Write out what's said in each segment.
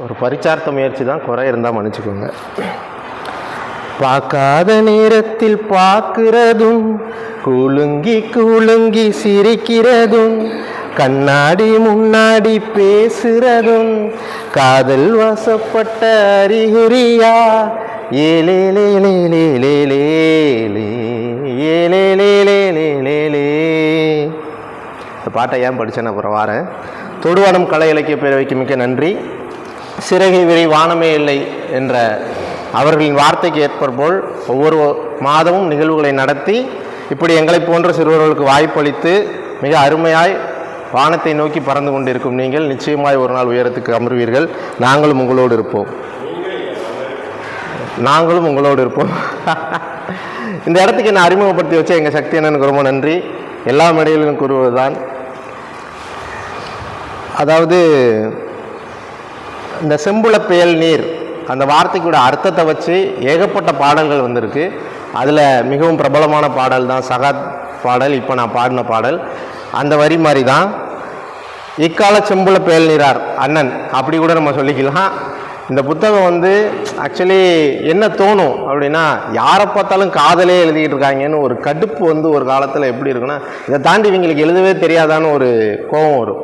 ஒரு பரிச்சார்த்த முயற்சி தான் குறை இருந்தால் மன்னிச்சுக்கோங்க. பார்க்காத நேரத்தில் பார்க்கிறதும் குலுங்கி குலுங்கி சிரிக்கிறதும் கண்ணாடி முன்னாடி பேசுறதும் காதல் வசப்பட்ட அறிகுறியா? இந்த பாட்டை ஏன் படித்தேன் அப்புறம் வாரேன். தொடுவானம் கலை இலக்கிய பேரவைக்கு மிக்க நன்றி. சிறகை விரை வானமே இல்லை என்ற அவர்களின் வார்த்தைக்கு ஏற்படுபோல் ஒவ்வொரு மாதமும் நிகழ்வுகளை நடத்தி இப்படி எங்களைப் போன்ற சிறுவர்களுக்கு வாய்ப்பளித்து மிக அருமையாய் வானத்தை நோக்கி பறந்து கொண்டிருக்கும் நீங்கள் நிச்சயமாய் ஒரு நாள் உயரத்துக்கு அமர்வீர்கள். நாங்களும் உங்களோடு இருப்போம். நாங்களும் உங்களோடு இருப்போம். இந்த இடத்துக்கு என்னை அறிமுகப்படுத்தி வச்ச எங்கள் சக்தி அண்ணனுக்கு ரொம்ப நன்றி. எல்லா மேடைகளிலும் கூறுவதுதான். அதாவது இந்த செம்புல பெயல் நீர் அந்த வார்த்தைக்கூட அர்த்தத்தை வச்சு ஏகப்பட்ட பாடல்கள் வந்திருக்கு. அதில் மிகவும் பிரபலமான பாடல் தான் சகாத் பாடல் இப்போ நான் பாடின பாடல். அந்த வரி மாதிரி தான் இக்கால செம்புல பெயல் நீரார் அண்ணன் அப்படி கூட நம்ம சொல்லிக்கலாம். இந்த புத்தகம் வந்து ஆக்சுவலி என்ன தோணும் அப்படின்னா யாரை பார்த்தாலும் காதலே எழுதிக்கிட்டு இருக்காங்கன்னு ஒரு கடுப்பு வந்து ஒரு காலத்தில் எப்படி இருக்குன்னா இதை தாண்டி இவங்களுக்கு எழுதவே தெரியாதான்னு ஒரு கோபம் வரும்.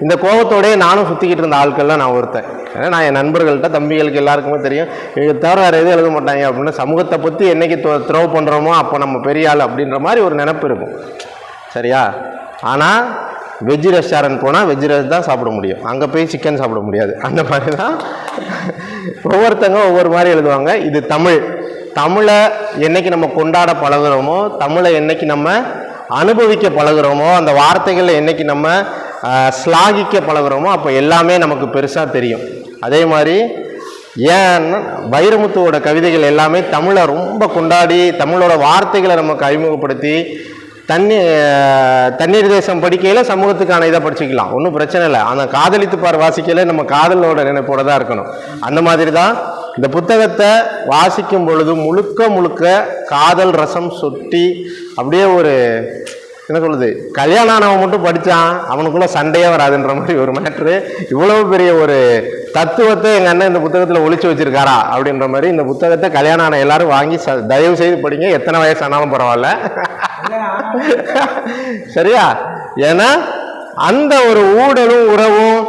இந்த கோபத்தோடய நானும் சுற்றிக்கிட்டு இருந்த ஆட்கள்லாம் நான் ஒருத்தன். ஏன்னா நான் என் நண்பர்கள்ட்ட தம்பிகளுக்கு எல்லாருக்குமே தெரியும். இவங்க தவிர வேறு எதுவும் எழுத மாட்டாங்க அப்படின்னு சமூகத்தை பற்றி என்னைக்கு த்ரோ பண்ணுறோமோ அப்போ நம்ம பெரிய ஆள் அப்படின்ற மாதிரி ஒரு நினப்பு இருக்கும். சரியா? ஆனால் வெஜ் ரெஸ்டாரண்ட் போனால் வெஜ் ரைஸ் தான் சாப்பிட முடியும். அங்கே போய் சிக்கன் சாப்பிட முடியாது. அந்த மாதிரி தான் ஒவ்வொருத்தங்க ஒவ்வொரு மாதிரி எழுதுவாங்க. இது தமிழ். தமிழை என்னைக்கு நம்ம கொண்டாட பழகுறோமோ தமிழை என்னைக்கு நம்ம அனுபவிக்க பழகுறோமோ அந்த வார்த்தைகளை என்னைக்கு நம்ம ஸ்லாகிக்க பழகுறோமோ அப்போ எல்லாமே நமக்கு பெருசாக தெரியும். அதே மாதிரி ஏன் வைரமுத்துவோட கவிதைகள் எல்லாமே தமிழை ரொம்ப கொண்டாடி தமிழோட வார்த்தைகளை நமக்கு அறிமுகப்படுத்தி தண்ணி தண்ணீர் தேசம் படிக்கையில் சமூகத்துக்கான இதை படிச்சுக்கலாம். ஒன்றும் பிரச்சனை இல்லை. ஆனால் காதலித்து பார் வாசிக்கையில் நம்ம காதலோட நினைப்போட தான் இருக்கணும். அந்த மாதிரி தான் இந்த புத்தகத்தை வாசிக்கும் பொழுது முழுக்க முழுக்க காதல் ரசம் சொட்டி அப்படியே ஒரு என்ன சொல்லுது கல்யாணம் ஆனவன் மட்டும் படித்தான் அவனுக்குள்ளே சண்டையே வராதுன்ற மாதிரி ஒரு மேட்ரு இவ்வளவு பெரிய ஒரு தத்துவத்தை எங்கள் அண்ணன் இந்த புத்தகத்தில் ஒழிச்சு வச்சிருக்காரா அப்படின்ற மாதிரி இந்த புத்தகத்தை கல்யாணம் ஆன எல்லாரும் வாங்கி ச தயவு செய்து படிங்க. எத்தனை வயசானாலும் பரவாயில்ல. சரியா? ஏன்னா அந்த ஒரு ஊடலும் உறவும்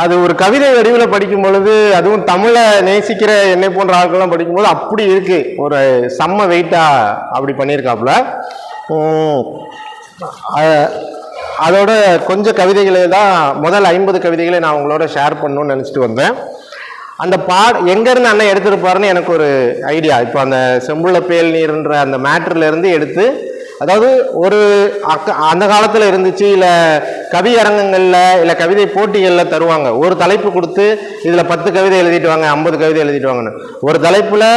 அது ஒரு கவிதை வடிவில் படிக்கும் பொழுது அதுவும் தமிழை நேசிக்கிற என்னை போன்ற ஆட்கள்லாம் படிக்கும்போது அப்படி இருக்கு. ஒரு செம்ம வெயிட்டாக அப்படி பண்ணியிருக்காப்புல. அதோட கொஞ்சம் கவிதைகளை தான் முதல் ஐம்பது கவிதைகளை நான் உங்களோட ஷேர் பண்ணணும்னு நினச்சிட்டு வந்தேன். அந்த பா எங்கேருந்து அண்ணன் எடுத்துருப்பாருன்னு எனக்கு ஒரு ஐடியா. இப்போ அந்த செம்புள்ள பேல் நீர்ன்ற அந்த மேட்டர்லேருந்து எடுத்து அதாவது ஒரு அக்க அந்த காலத்தில் இருந்துச்சு இல்லை கவி அரங்கங்களில் இல்லை கவிதை போட்டிகளில் தருவாங்க. ஒரு தலைப்பு கொடுத்து இதில் பத்து கவிதை எழுதிட்டு வாங்க ஐம்பது கவிதை எழுதிட்டு வாங்கன்னு. ஒரு தலைப்பில்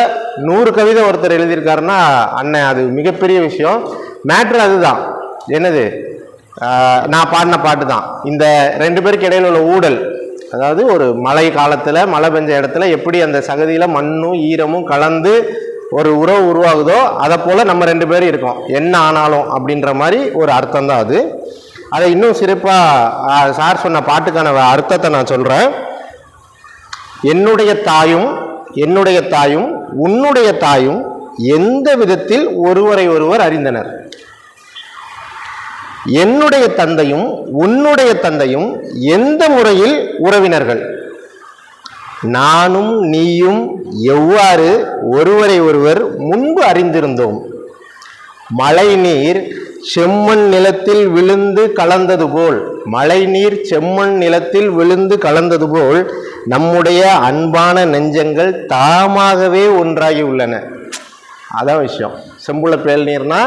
நூறு கவிதை ஒருத்தர் எழுதியிருக்காருன்னா அண்ணன் அது மிகப்பெரிய விஷயம். மேட்ரு அதுதான். என்னது? நான் பாடின பாட்டு தான். இந்த ரெண்டு பேருக்கு இடையில உள்ள ஊடல். அதாவது ஒரு மழை காலத்தில் மழை பெஞ்ச இடத்துல எப்படி அந்த சகதியில் மண்ணும் ஈரமும் கலந்து ஒரு உறவு உருவாகுதோ அதை போல் நம்ம ரெண்டு பேரும் இருக்கோம். என்ன ஆனாலும் அப்படின்ற மாதிரி ஒரு அர்த்தம் தான் அது. அதை இன்னும் சிறப்பாக சார் சொன்ன பாட்டுக்கான அர்த்தத்தை நான் சொல்கிறேன் என்னுடைய தாயும் என்னுடைய தாயும் உன்னுடைய தாயும் எந்த விதத்தில் ஒருவரை ஒருவர் அறிந்தனர்? என்னுடைய தந்தையும் உன்னுடைய தந்தையும் எந்த முறையில் உறவினர்கள்? நானும் நீயும் எவ்வாறு ஒருவரை ஒருவர் முன்பு அறிந்திருந்தோம்? மழைநீர் செம்மண் நிலத்தில் விழுந்து கலந்தது போல் மழைநீர் செம்மண் நிலத்தில் விழுந்து கலந்தது போல் நம்முடைய அன்பான நெஞ்சங்கள் தாமாகவே ஒன்றாகி உள்ளன அதான் விஷயம். செம்புள பேல் நீர்னா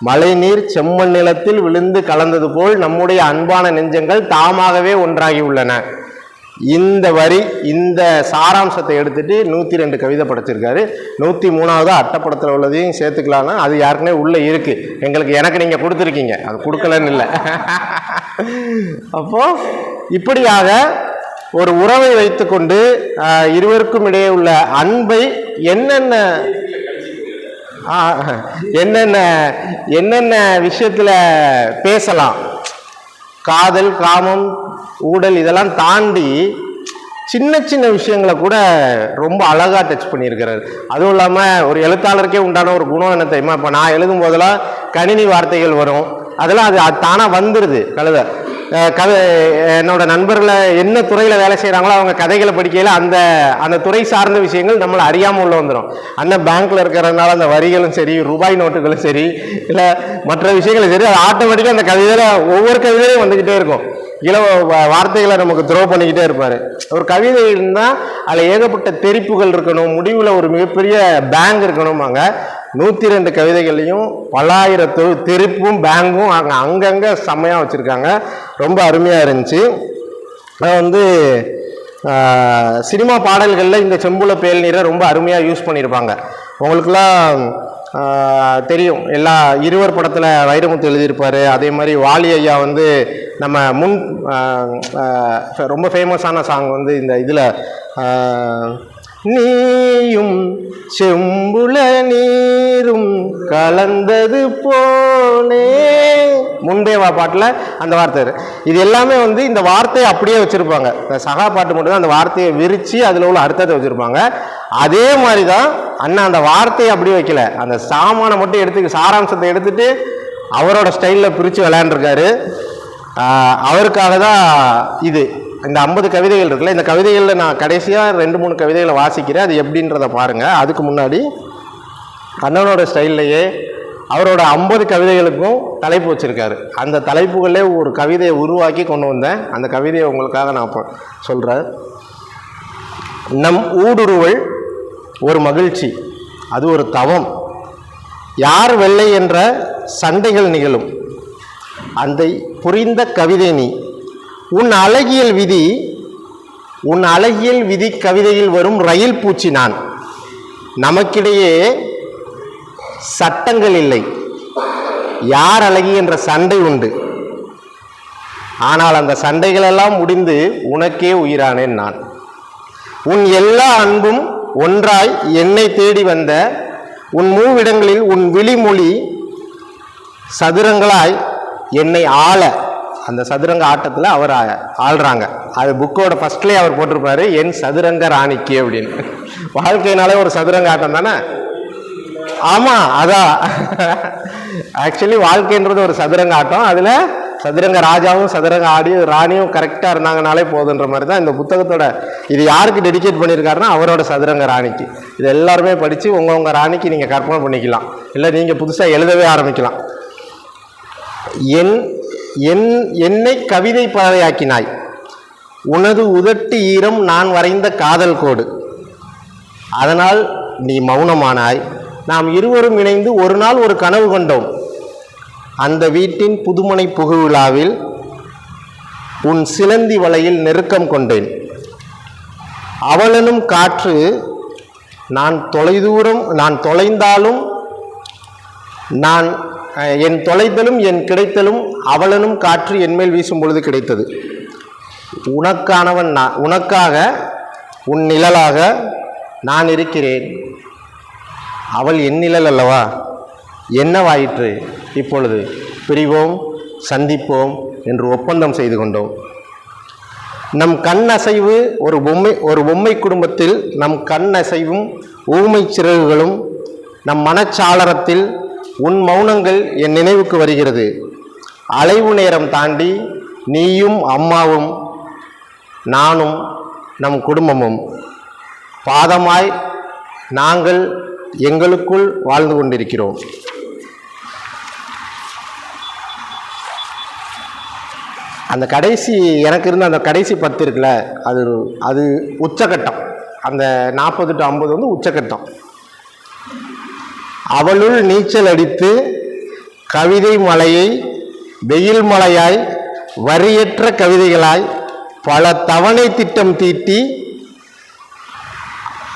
மழைநீர் செம்மண் நிலத்தில் விழுந்து கலந்தது போல் நம்முடைய அன்பான நெஞ்சங்கள் தாமாகவே ஒன்றாகி உள்ளன இந்த வரி இந்த சாராம்சத்தை எடுத்துட்டு நூற்றி ரெண்டு கவிதை படைச்சிருக்காரு. நூற்றி மூணாவது அட்டப்படத்தில் உள்ளதையும் சேர்த்துக்கலாம்னா அது யாருக்குனே உள்ளே இருக்கு. எங்களுக்கு எனக்கு நீங்கள் கொடுத்துருக்கீங்க. அது கொடுக்கலன்னு இல்லை. அப்போ இப்படியாக ஒரு உறவை வைத்துக்கொண்டு இருவருக்கும் இடையே உள்ள அன்பை என்னென்ன என்னென்ன என்னென்ன விஷயத்தில் பேசலாம்? காதல் காமம் ஊடல் இதெல்லாம் தாண்டி சின்ன சின்ன விஷயங்களை கூட ரொம்ப அழகாக டச் பண்ணியிருக்கிறாரு. அதுவும் இல்லாமல் ஒரு எழுத்தாளருக்கே உண்டான ஒரு குணம் என்ன தெரியுமா? இப்போ நான் எழுதும் போதெல்லாம் கணினி வார்த்தைகள் வரும். அதெல்லாம் அது அது தானாக வந்துடுது கழுத. கதை என்னோட நண்பர்களை என்ன துறையில் வேலை செய்கிறாங்களோ அவங்க கதைகளை படிக்கையில் அந்த அந்த துறை சார்ந்த விஷயங்கள் நம்மளை அறியாமல் உள்ள வந்துடும் அண்ணன் பேங்க்கில் இருக்கிறதுனால அந்த வரிகளும் சரி ரூபாய் நோட்டுகளும் சரி இல்லை மற்ற விஷயங்களும் சரி அது ஆட்டோமேட்டிக்காக அந்த கவிதையில் ஒவ்வொரு கவிதையும் வந்துக்கிட்டே இருக்கும். இளவ வார்த்தைகளை நமக்கு த்ரோ பண்ணிக்கிட்டே இருப்பார். ஒரு கவிதை இருந்தால் அதில் ஏகப்பட்ட தெரிப்புகள் இருக்கணும் முடிவில் ஒரு மிகப்பெரிய பேங்க் இருக்கணுமாங்க நூற்றி ரெண்டு கவிதைகள்லையும் பல்லாயிரத்து தெருப்பும் பேங்கும் அங்கே அங்கங்கே செம்மையாக வச்சுருக்காங்க. ரொம்ப அருமையாக இருந்துச்சு. அது வந்து சினிமா பாடல்களில் இந்த செம்புல பேல் நீரை ரொம்ப அருமையாக யூஸ் பண்ணியிருப்பாங்க உங்களுக்குலாம் தெரியும். எல்லா இருவர் படத்தில் வைரமுத்து எழுதியிருப்பார். அதே மாதிரி வாலி ஐயா வந்து நம்ம முன் ரொம்ப ஃபேமஸான சாங் வந்து இந்த இதில் நீயும் செம்புல நீரும் கலந்தது போனே முன்பேவா பாட்டில் அந்த வார்த்தை இது எல்லாமே வந்து இந்த வார்த்தையை அப்படியே வச்சுருப்பாங்க. இந்த சகா பாட்டு மட்டும்தான் அந்த வார்த்தையை விரித்து அதில் உள்ள அர்த்தத்தை வச்சுருப்பாங்க. அதே மாதிரி தான் அண்ணா அந்த வார்த்தையை அப்படியே வைக்கல. அந்த சாமானை மட்டும் எடுத்து சாராம்சத்தை எடுத்துகிட்டு அவரோட ஸ்டைலில் பிரித்து விளையாண்டுருக்காரு. அவருக்காக தான் இது. இந்த ஐம்பது கவிதைகள் இருக்குல்ல இந்த கவிதைகளில் நான் கடைசியாக ரெண்டு மூணு கவிதைகளை வாசிக்கிறேன். அது எப்படின்றத பாருங்கள் அதுக்கு முன்னாடி கண்ணனோட ஸ்டைல்லையே அவரோட ஐம்பது கவிதைகளுக்கும் தலைப்பு வச்சுருக்காரு. அந்த தலைப்புகளே ஒரு கவிதையை உருவாக்கி கொண்டு வந்தேன். அந்த கவிதையை உங்களுக்காக நான் இப்போ சொல்கிறேன் நம் ஊடுருவல் ஒரு மகிழ்ச்சி அது ஒரு தவம். யார் வெள்ளை என்ற சண்டைகள் நிகழும். அந்த புரிந்த கவிதை நீ உன் அழகியல் விதி உன் அழகியல் விதி கவிதையில் வரும் ரயில் பூச்சி நான். நமக்கிடையே சட்டங்கள் இல்லை. யார் அழகி என்ற சண்டை உண்டு? ஆனால் அந்த சண்டைகளெல்லாம் முடிந்து உனக்கே உயிரானேன் நான். உன் எல்லா அன்பும் ஒன்றாய் என்னை தேடி வந்த உன் மூவிடங்களில் உன் விழிமொழி சதுரங்களாய் என்னை ஆள அந்த சதுரங்க ஆட்டத்தில் அவர் ஆ- ஆள்றாங்க. அது புக்கோட ஃபர்ஸ்ட்லேயே அவர் போட்டிருப்பாரு என் சதுரங்க ராணிக்கு அப்படின்னு. வாழ்க்கையினாலே ஒரு சதுரங்க ஆட்டம் தானே? ஆமாம் அதான் ஆக்சுவலி வாழ்க்கைன்றது ஒரு சதுரங்க ஆட்டம். அதில் சதுரங்க ராஜாவும் சதுரங்க ஆடியும் ராணியும் கரெக்டாக இருந்தாங்கனாலே போதுன்ற மாதிரி தான் இந்த புத்தகத்தோட இது யாருக்கு டெடிகேட் பண்ணியிருக்காருன்னா அவரோட சதுரங்க ராணிக்கு. இது எல்லாருமே படித்து உங்கள் உங்கள் ராணிக்கு நீங்கள் கற்பனை பண்ணிக்கலாம். இல்லை நீங்கள் புதுசாக எழுதவே ஆரம்பிக்கலாம். என் என் என்னை கவிதை பறவையாக்கினாய் உனது உதட்டு ஈரம் நான் வரைந்த காதல் கோடு. அதனால் நீ மௌனமானாய். நாம் இருவரும் இணைந்து ஒரு நாள் ஒரு கனவு கொண்டோம். அந்த வீட்டின் புதுமனை புகுவிழாவில் உன் சிலந்தி வலையில் நெருக்கம் கொண்டேன். அவளனும் காற்று நான் தொலைதூரம் நான் தொலைந்தாலும் நான் என் தொலைதலும் என் கிடைத்தலும் அவளனும் காற்று என்மேல் வீசும் பொழுது கிடைத்தது. உனக்கானவன் நான் உனக்காக உன் நிழலாக நான் இருக்கிறேன். அவள் என் நிழல் அல்லவா? என்னவாயிற்று? இப்பொழுது பிரிவோம் சந்திப்போம் என்று ஒப்பந்தம் செய்து கொண்டோம். நம் கண் அசைவு ஒரு பொம்மை ஒரு பொம்மை குடும்பத்தில் நம் கண் அசைவும் ஊமை சிறகுகளும் நம் மனச்சாளரத்தில் உன் மௌனங்கள் என் நினைவுக்கு வருகிறது. அலைவு நேரம் தாண்டி நீயும் அம்மாவும் நானும் நம் குடும்பமும். பாதமாய் நாங்கள் எங்களுக்குள் வாழ்ந்து கொண்டிருக்கிறோம். அந்த கடைசி எனக்கு இருந்த அந்த கடைசி பத்து இருக்குல்ல அது அது உச்சக்கட்டம் அந்த நாற்பது டு ஐம்பது வந்து உச்சக்கட்டம் அவளுள் நீச்சல் அடித்து கவிதை மலையை வெயில் மலையாய் வரியற்ற கவிதைகளாய் பல தவணை திட்டம் தீட்டி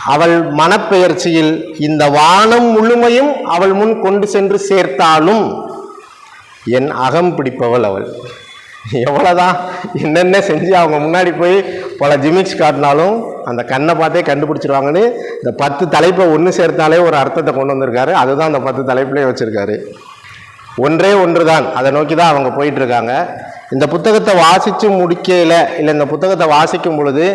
அவள் மனப்பெயர்ச்சியில் இந்த வானம் முழுமையும் அவள் முன் கொண்டு சென்று சேர்த்தாலும் என் அகம் பிடிப்பவள் அவள். எவ்வளோதான் என்னென்ன செஞ்சு அவங்க முன்னாடி போய் பல ஜிமிக்ஸ் காட்டினாலும் அந்த கண்ணை பார்த்தே கண்டுபிடிச்சிருவாங்கன்னு இந்த பத்து தலைப்பை ஒன்று சேர்த்தாலே ஒரு அர்த்தத்தை கொண்டு வந்திருக்காரு. அதுதான் அந்த பத்து தலைப்புலேயே வச்சுருக்காரு. ஒன்றே ஒன்று தான் அதை நோக்கி தான் அவங்க போயிட்டு இருக்காங்க இந்த புத்தகத்தை வாசித்து முடிக்கல இல்லை இந்த புத்தகத்தை வாசிக்கும் பொழுது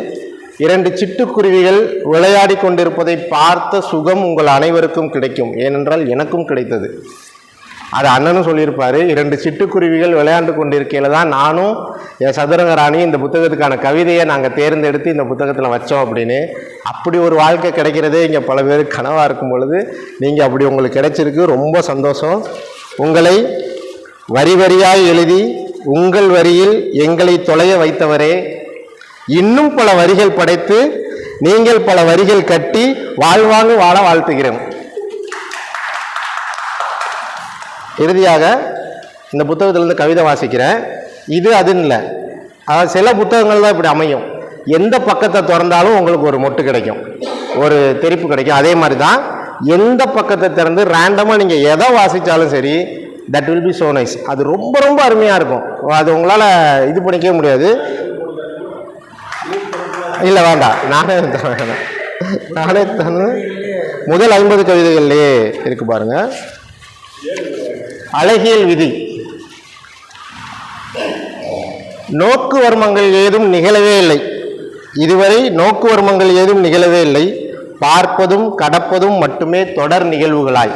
இரண்டு சிட்டுக்குருவிகள் விளையாடி கொண்டிருப்பதை பார்த்த சுகம் உங்கள் அனைவருக்கும் கிடைக்கும். ஏனென்றால் எனக்கும் கிடைத்தது. அது அண்ணனும் சொல்லியிருப்பாரு இரண்டு சிட்டுக்குருவிகள் விளையாண்டு கொண்டிருக்கையில தான் நானும் என் சதுரங்க ராணி இந்த புத்தகத்துக்கான கவிதையை நாங்கள் தேர்ந்தெடுத்து இந்த புத்தகத்தில் வச்சோம் அப்படின்னு. அப்படி ஒரு வாழ்க்கை கிடைக்கிறதே இங்கே பல பேருக்கு கனவாக இருக்கும் பொழுது நீங்கள் அப்படி உங்களுக்கு கிடைச்சிருக்கு. ரொம்ப சந்தோஷம். உங்களை வரி வரியாய் எழுதி உங்கள் வரியில் எங்களை தொலைய வைத்தவரே. இன்னும் பல வரிகள் படைத்து நீங்கள் பல வரிகள் கட்டி வாழ்வாங்கு வாழ வாழ்த்துகிறேன். இறுதியாக இந்த புத்தகத்திலிருந்து கவிதை வாசிக்கிறேன். இது அதுன்னு இல்லை. அதாவது சில புத்தகங்கள் தான் இப்படி அமையும். எந்த பக்கத்தை திறந்தாலும் உங்களுக்கு ஒரு மொட்டு கிடைக்கும். ஒரு தெரிப்பு கிடைக்கும். அதே மாதிரி தான் எந்த பக்கத்தை திறந்து ரேண்டமாக நீங்கள் எதை வாசித்தாலும் சரி that will be so nice அது ரொம்ப ரொம்ப அருமையாக இருக்கும். அது உங்களால் இது பண்ணிக்கவே முடியாது. இல்லை வேண்டாம். நானே தரேன் வேண்டாம். நானே தரேன். முதல் ஐம்பது கவிதைகள்லேயே இருக்கு பாருங்க. அழகியல் விதி. நோக்கு வர்மங்கள் ஏதும் நிகழவே இல்லை. இதுவரை நோக்கு வர்மங்கள் ஏதும் நிகழவே இல்லை. பார்ப்பதும் கடப்பதும் மட்டுமே தொடர் நிகழ்வுகளாய்.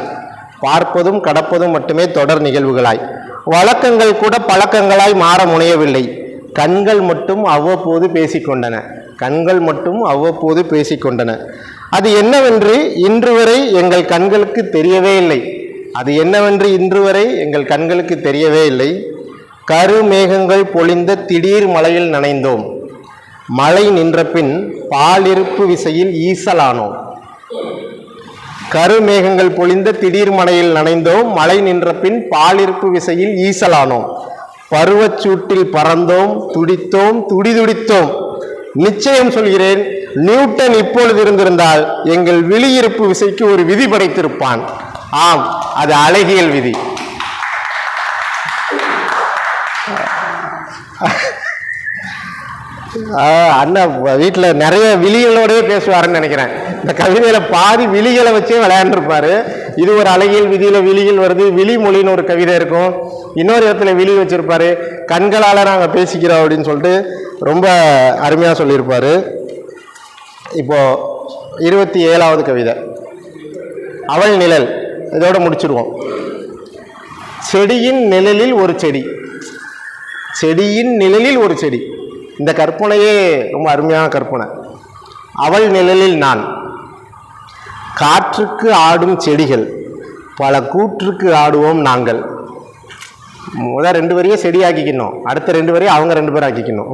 பார்ப்பதும் கடப்பதும் மட்டுமே தொடர் நிகழ்வுகளாய். வழக்கங்கள் கூட பழக்கங்களாய் மாற முனையவில்லை. கண்கள் மட்டும் அவ்வப்போது பேசிக்கொண்டன. கண்கள் மட்டும் அவ்வப்போது பேசிக்கொண்டன. அது என்னவென்று இன்று வரை எங்கள் கண்களுக்கு தெரியவே இல்லை. அது என்னவென்று இன்று வரை எங்கள் கண்களுக்கு தெரியவே இல்லை. கருமேகங்கள் பொழிந்த திடீர் மலையில் நனைந்தோம். மழை நின்ற பின் பாலிருப்பு விசையில் ஈசலானோம் கருமேகங்கள் பொழிந்த திடீர் மழையில் நனைந்தோம் மழை நின்ற பின் பாலிருப்பு விசையில் ஈசலானோம் பருவச்சூட்டில் பறந்தோம் துடித்தோம் துடிதுடித்தோம். நிச்சயம் சொல்கிறேன் நியூட்டன் இப்பொழுது இருந்திருந்தால் எங்கள் விழியிருப்பு விசைக்கு ஒரு விதி படைத்திருப்பான். ஆம் அது அழகியல் விதி. அண்ணா வீட்டில் நிறைய விழிகளோடவே பேசுவாருன்னு நினைக்கிறேன். இந்த கவிதையில் பாதி விழிகளை வச்சே விளையாண்டுருப்பார். இது ஒரு அழகியல் விதியில் விழிகள் வருது. விழி மொழின்னு ஒரு கவிதை இருக்கும். இன்னொரு இடத்துல விழி வச்சுருப்பார். கண்களால் நாங்கள் பேசிக்கிறோம் அப்படின்னு சொல்லிட்டு ரொம்ப அருமையாக சொல்லியிருப்பார். இப்போது இருபத்தி ஏழாவது கவிதை. அவள் நிழல். இதோடு முடிச்சிருவோம். செடியின் நிழலில் ஒரு செடி. செடியின் நிழலில் ஒரு செடி. இந்த கற்பனையே ரொம்ப அருமையான கற்பனை. அவள் நிழலில் நான். காற்றுக்கு ஆடும் செடிகள் பல கூற்றுக்கு ஆடுவோம் நாங்கள். முதல் ரெண்டு வரையும் செடி ஆக்கிக்கணும் அடுத்த ரெண்டு வரையும் அவங்க ரெண்டு பேரும் ஆக்கிக்கணும்.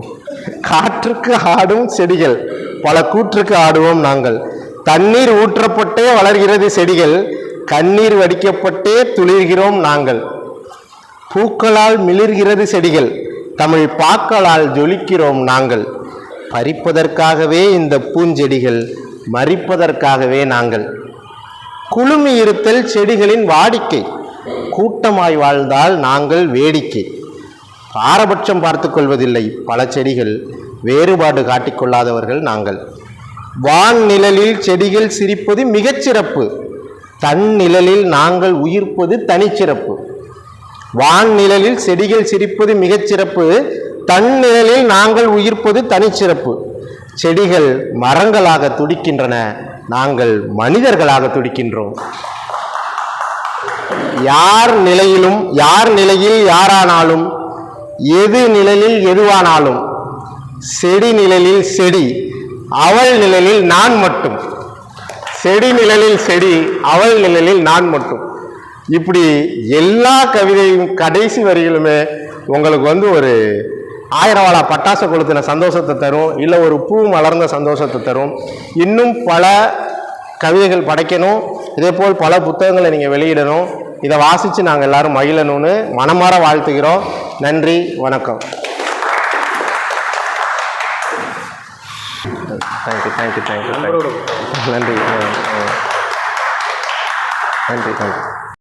காற்றுக்கு ஆடும் செடிகள் பல கூற்றுக்கு ஆடுவோம் நாங்கள். தண்ணீர் ஊற்றப்பட்டே வளர்கிறது செடிகள் கண்ணீர் வடிக்கப்பட்டே துளிர்கிறோம் நாங்கள். பூக்களால் மிளிர்கிறது செடிகள் தமிழ் பாக்களால் ஜொலிக்கிறோம் நாங்கள். பறிப்பதற்காகவே இந்த பூஞ்செடிகள் மறிப்பதற்காகவே நாங்கள். குழுமி இருத்தல் செடிகளின் வாடிக்கை கூட்டமாய் வாழ்ந்தால் நாங்கள் வேடிக்கை. பாரபட்சம் பார்த்து கொள்வதில்லை பல செடிகள் வேறுபாடு காட்டிக்கொள்ளாதவர்கள் நாங்கள். வான் நிழலில் செடிகள் சிரிப்பது மிகச்சிறப்பு. தன் நிழலில் நாங்கள் உயிர்ப்பது தனிச்சிறப்பு. வான் நிழலில் செடிகள் சிரிப்பது மிகச்சிறப்பு தன் நிழலில் நாங்கள் உயிர்ப்பது தனிச்சிறப்பு செடிகள் மரங்களாக துடிக்கின்றன நாங்கள் மனிதர்களாக துடிக்கின்றோம். யார் நிலையிலும் யார் நிலையில் யாரானாலும் எது நிழலில் எதுவானாலும் செடி நிழலில் செடி அவள் நிழலில் நான் மட்டும். செடி நிழலில் செடி அவள் நிழலில் நான் மட்டும். இப்படி எல்லா கவிதையும் கடைசி வரிகளுமே உங்களுக்கு வந்து ஒரு ஆயிரம் வாழா பட்டாசு கொளுத்தின சந்தோஷத்தை தரும் இல்லை ஒரு பூ மலர்ந்த சந்தோஷத்தை தரும். இன்னும் பல கவிதைகள் படைக்கணும். இதே போல் பல புத்தகங்களை நீங்கள் வெளியிடணும். இதை வாசித்து நாங்கள் எல்லாரும் மகிழணும்னு மனமாற வாழ்த்துகிறோம். நன்றி வணக்கம். தேங்க்யூ தேங்க்யூ தேங்க்யூ நன்றி. நன்றி தேங்க்யூ